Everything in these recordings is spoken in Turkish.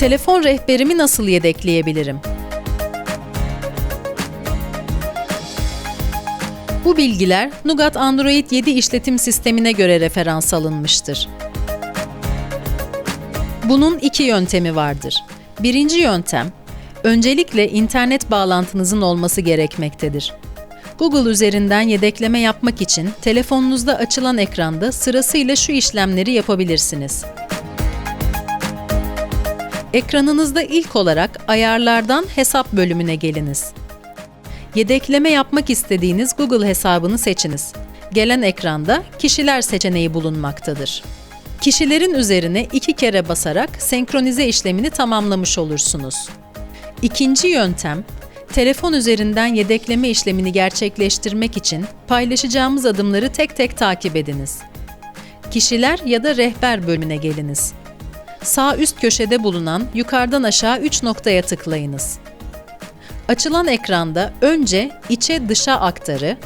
Telefon rehberimi nasıl yedekleyebilirim? Bu bilgiler Nougat Android 7 işletim sistemine göre referans alınmıştır. Bunun iki yöntemi vardır. Birinci yöntem, öncelikle internet bağlantınızın olması gerekmektedir. Google üzerinden yedekleme yapmak için telefonunuzda açılan ekranda sırasıyla şu işlemleri yapabilirsiniz. Ekranınızda ilk olarak ayarlardan hesap bölümüne geliniz. Yedekleme yapmak istediğiniz Google hesabını seçiniz. Gelen ekranda kişiler seçeneği bulunmaktadır. Kişilerin üzerine iki kere basarak senkronize işlemini tamamlamış olursunuz. İkinci yöntem, telefon üzerinden yedekleme işlemini gerçekleştirmek için paylaşacağımız adımları tek tek takip ediniz. Kişiler ya da rehber bölümüne geliniz. Sağ üst köşede bulunan yukarıdan aşağı 3 noktaya tıklayınız. Açılan ekranda önce içe dışa aktarı,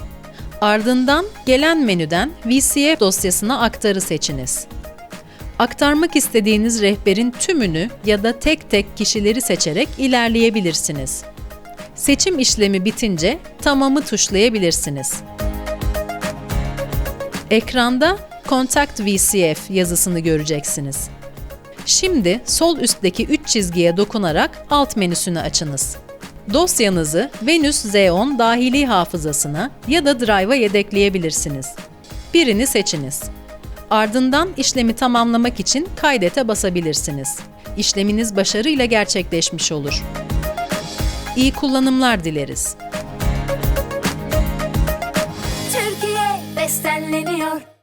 ardından gelen menüden VCF dosyasına aktarı seçiniz. Aktarmak istediğiniz rehberin tümünü ya da tek tek kişileri seçerek ilerleyebilirsiniz. Seçim işlemi bitince tamamı tuşlayabilirsiniz. Ekranda Contact VCF yazısını göreceksiniz. Şimdi sol üstteki 3 çizgiye dokunarak alt menüsünü açınız. Dosyanızı Venus Z10 dahili hafızasına ya da Drive'a yedekleyebilirsiniz. Birini seçiniz. Ardından işlemi tamamlamak için kaydete basabilirsiniz. İşleminiz başarıyla gerçekleşmiş olur. İyi kullanımlar dileriz. Türkiye bestenleniyor